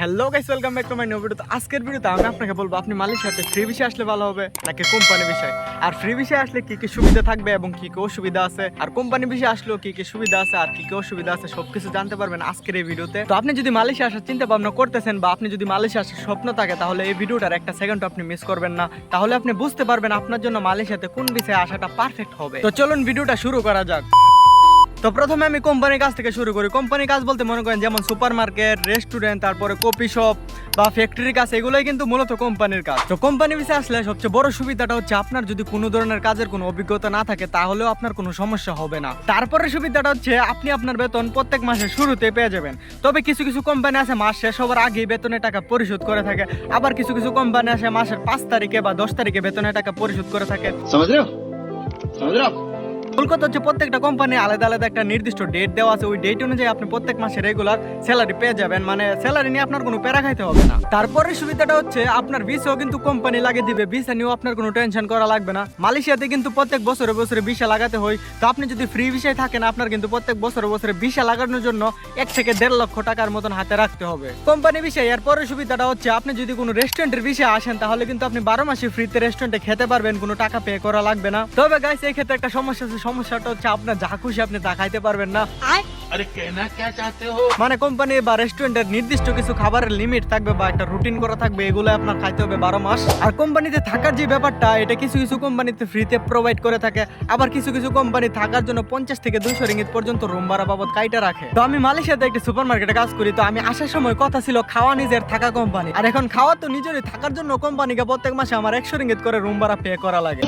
Hello guys welcome back to my new video তো আজকের ভিডিওতে আমি আপনাকে বলব, আপনি মালয়েশিয়াতে ফ্রি বিষয় আসলে ভালো হবে নাকি কোম্পানি বিষয় আর ফ্রি বিষয় আসলে কি কি সুবিধা থাকবে এবং কি কি অসুবিধা আছে? আর কোম্পানি বিষয় আসলেও কি কি সুবিধা আছে আর কি কি অসুবিধা আছে সবকিছু জানতে পারবেন আজকের এই ভিডিওতে। তো আপনি যদি মালয়েশিয়া আসার চিন্তা ভাবনা করতেছেন বা আপনি যদি মালয়েশিয়া আসার স্বপ্ন থাকে, তাহলে এই ভিডিওটার একটা সেকেন্ড আপনি মিস করবেন না। তাহলে আপনি বুঝতে পারবেন আপনার জন্য মালয়েশিয়াতে কোন বিষয়ে আসাটা পারফেক্ট হবে। তো চলুন ভিডিওটা শুরু করা যাক। তো প্রথমে আমি কোম্পানির কাজ থেকে শুরু করি। কোম্পানির কাজ বলতে মনে করেন যেমন সুপার মার্কেট রেস্টুরেন্ট, তারপরে কফি শপ বা ফ্যাক্টরির কাজ, এগুলোই কিন্তু মূলত কোম্পানির কাজ। তো কোম্পানি বিষয়ে আসলে সবচেয়ে বড় সুবিধাটা হচ্ছে আপনার যদি কোনো ধরনের কাজের কোনো অভিজ্ঞতা না থাকে, তাহলেও আপনার কোনো সমস্যা হবে না। তারপরে সুবিধাটা হচ্ছে আপনি আপনার বেতন প্রত্যেক মাসে শুরুতে পেয়ে যাবেন। তবে কিছু কিছু কোম্পানি আছে মাস শেষ হওয়ার আগেই বেতনের টাকা পরিশোধ করে থাকে। আবার কিছু কিছু কোম্পানি আছে মাসের পাঁচ তারিখে বা দশ তারিখে বেতনের টাকা পরিশোধ করে থাকে। কলকাতা হচ্ছে প্রত্যেকটা কোম্পানি আলাদা আলাদা একটা নির্দিষ্ট ডেট দেওয়া আছে। ওই ডেট অনুযায়ী আপনি প্রত্যেক মাসে রেগুলার স্যালারি পেয়ে যাবেন। মানে স্যালারি নিয়ে আপনার কোনো প্যারা খাইতে হবে না। তারপরে সুবিধাটা হচ্ছে আপনার ভিসাও কিন্তু কোম্পানি লাগিয়ে দিবে। ভিসা নিয়েও আপনার কোনো টেনশন করা লাগবে না। মালয়েশিয়াতে কিন্তু প্রত্যেক বছরে বছরে ভিসা লাগাতে হয়। তো আপনি যদি ফ্রি ভিসায় থাকেন, আপনার কিন্তু প্রত্যেক বছরে বছরে ভিসা লাগানোর জন্য এক থেকে দেড় লক্ষ টাকার মতন হাতে রাখতে হবে। কোম্পানি বিষয় এর পরে সুবিধাটা হচ্ছে, আপনি যদি কোনো রেস্টুরেন্টের বিষয়ে আসেন, তাহলে কিন্তু আপনি বারো মাসে ফ্রিতে রেস্টুরেন্টে খেতে পারবেন। কোনো টাকা পে করা লাগবে না। তবে গাইস এই ক্ষেত্রে একটা সমস্যা আছে সমস্যাটা হচ্ছে আপনার যা খুশি আপনি তা খাইতে পারবেন না। মানে কোম্পানি বা রেস্টুরেন্টের নির্দিষ্ট কিছু খাবারের লিমিট থাকবে বা একটা রুটিন করা থাকবে এগুলো আপনার খাইতে হবে বারো মাস। আর কোম্পানিতে থাকার যে ব্যাপারটা এটা কিছু কিছু কোম্পানিতে ফ্রিতে প্রোভাইড করে থাকে। আবার কিছু কিছু কোম্পানি থাকার জন্য পঞ্চাশ থেকে দুশো রিঙ্গিত পর্যন্ত রুম ভাড়া বাবদ কাইটা রাখে। তো আমি মালয়েশিয়াতে একটি সুপার মার্কেটে কাজ করি তো আমি আসার সময় কথা ছিল খাওয়া নিজের থাকা কোম্পানি। আর এখন খাওয়া তো নিজেরই থাকার জন্য কোম্পানিকে প্রত্যেক মাসে আমার একশো রিঙ্গিত করে রুম ভাড়া পে করা লাগে।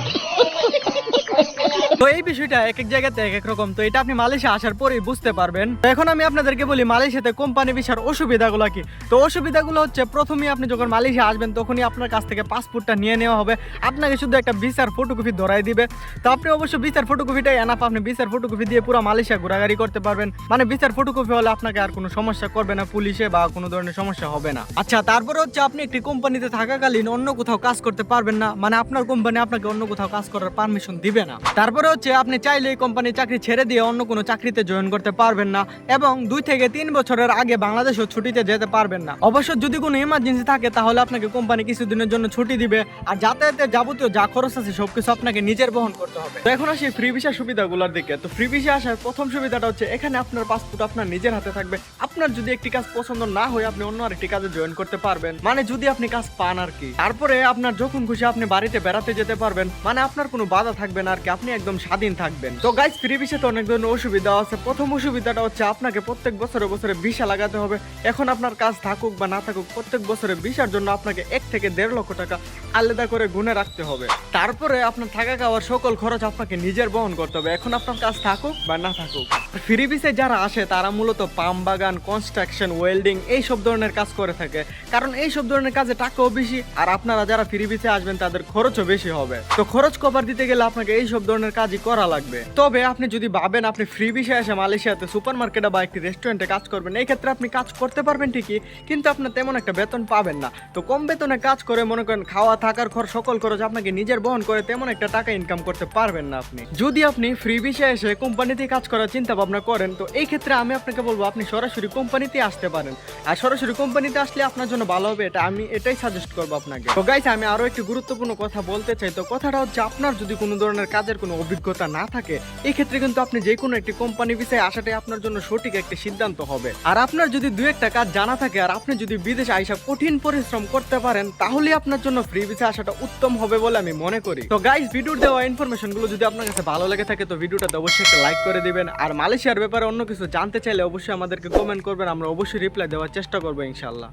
তো এই বিষয়টা এক এক জায়গাতে এক এক রকম। তো এটা আপনি মালয়েশিয়া আসার পরেই বুঝতে পারবেন। তো এখন আমি আপনাদেরকে বলি মালয়েশিয়াতে কোম্পানি ভিসার অসুবিধাগুলো কি? তো অসুবিধাগুলো হচ্ছে প্রথমেই আপনি যখন মালয়েশিয়া আসবেন, তখনই আপনার কাছ থেকে পাসপোর্টটা নিয়ে নেওয়া হবে। আপনাকে শুধু একটা ভিসার ফটোকপি ধরাই দিবে। তো আপনি অবশ্যই ভিসার ফটোকপিটাই এনাফ আপনি ভিসার ফটোকপি দিয়ে পুরো মালয়েশিয়া ঘোরাঘুরি করতে পারবেন। মানে ভিসার ফটোকপি হলে আপনাকে আর কোনো সমস্যা করবে না পুলিশে বা কোনো ধরনের সমস্যা হবে না। আচ্ছা তারপরে হচ্ছে আপনি একটি কোম্পানিতে থাকাকালীন অন্য কোথাও কাজ করতে পারবেন না। মানে আপনার কোম্পানি আপনাকে অন্য কোথাও কাজ করার পারমিশন দিবে না। তারপরে হচ্ছে আপনি চাইলে এই কোম্পানির চাকরি ছেড়ে দিয়ে অন্য কোনো চাকরিতে জয়েন করতে পারবেন না এবং দুই থেকে তিন বছরের আগে বাংলাদেশেও ছুটিতে যেতে পারবেন না। অবশ্য যদি কোনো ইমার্জেন্সি থাকে, তাহলে আপনাকে কোম্পানি কিছুদিনের জন্য ছুটি দিবে। আর যাতায়াতের যাবতীয় যা খরচ আছে, সবকিছু আপনাকে নিজের বহন করতে হবে। তো এখন আসি ফ্রি ভিসা সুবিধাগুলোর দিকে। তো ফ্রি ভিসা আসার প্রথম সুবিধাটা হচ্ছে, এখানে আপনার পাসপোর্ট আপনার নিজের হাতে থাকবে। আপনার যদি একটি কাজ পছন্দ না হয়, আপনি অন্য আরেকটি কাজে জয়েন করতে পারবেন। মানে যদি আপনি কাজ পান আর কি। তারপরে আপনার যখন খুশি আপনি বাড়িতে বেড়াতে যেতে পারবেন। মানে আপনার কোনো বাধা থাকবে না আর কি। আপনি একদম স্বাধীন থাকবেন। তো গাইজ ফ্রি ভিসাতে অনেক ধরনের অসুবিধা আছে। প্রথম অসুবিধাটা হচ্ছে আপনাকে প্রত্যেক বছরে বছরে ভিসা লাগাতে হবে। এখন আপনার কাজ থাকুক বা না থাকুক, প্রত্যেক বছরে ভিসার জন্য আপনাকে এক থেকে দেড় লক্ষ টাকা আলাদা করে গুনে রাখতে হবে। তারপরে আপনার থাকা খাওয়ার সকল খরচ আপনাকে নিজের বহন করতে হবে। এখন আপনার কাজ থাকুক বা না থাকুক। ফ্রি ভিসে যারা আসে, তারা মূলত পাম বাগান কনস্ট্রাকশন ওয়েল্ডিং এই সব ধরনের কাজ করে থাকে। কারণ এই সব ধরনের কাজে টাকাও বেশি, আর আপনারা যারা ফ্রি ভিসে আসবেন, তাদের খরচও বেশি হবে। তো খরচ কভার দিতে গেলে আপনাকে এই সব ধরনের কাজই করা লাগবে। তবে আপনি যদি ভাবেন আপনি ফ্রি ভিসে এসে মালয়েশিয়াতে সুপার মার্কেটে বা একটি রেস্টুরেন্টে কাজ করবেন, এই ক্ষেত্রে আপনি কাজ করতে পারবেন ঠিকই, কিন্তু আপনার তেমন একটা বেতন পাবেন না। তো কম বেতনে কাজ করে মনে করেন খাওয়া, থাকার খরচ, সকল খরচ আপনাকে নিজের বহন করে তেমন একটা টাকা ইনকাম করতে পারবেন না আপনি। যদি আপনি ফ্রি ভিসে এসে কোম্পানিতে কাজ করার চিন্তা ভাবনা করেন, তো এই ক্ষেত্রে আমি আপনাকে বলব আপনি সরাসরি কোম্পানিতে আসতে পারেন। আর সরাসরি কোম্পানিতে আসলে আপনার জন্য ভালো হবে, এটা আমি এটাই সাজেস্ট করব আপনাকে। তো গাইস আমি আরও একটি গুরুত্বপূর্ণ কথা বলতে চাই। তো কথাটা হচ্ছে, আপনার যদি কোনো ধরনের কাজের কোনো অভিজ্ঞতা না থাকে এই ক্ষেত্রে কিন্তু আপনি যে কোনো একটি কোম্পানি বিষয়ে আসাটাই আপনার জন্য সঠিক একটি সিদ্ধান্ত হবে। আর আপনার যদি দু একটা কাজ জানা থাকে, আর আপনি যদি বিদেশে আইসা কঠিন পরিশ্রম করতে পারেন, তাহলে আপনার জন্য ফ্রি ভিসা আসাটা উত্তম হবে বলে আমি মনে করি। তো গাইস ভিডিওর দেওয়া ইনফরমেশনগুলো যদি আপনার কাছে ভালো লেগে থাকে, তো ভিডিওটাতে অবশ্যই একটা লাইক করে দিবেন। আর মালয়েশিয়ার ব্যাপারে অন্য কিছু জানতে চাইলে অবশ্যই আমাদেরকে কমেন্ট করবেন, আমরা অবশ্যই রিপ্লাই দেওয়ার চেষ্টা করব ইনশাল্লাহ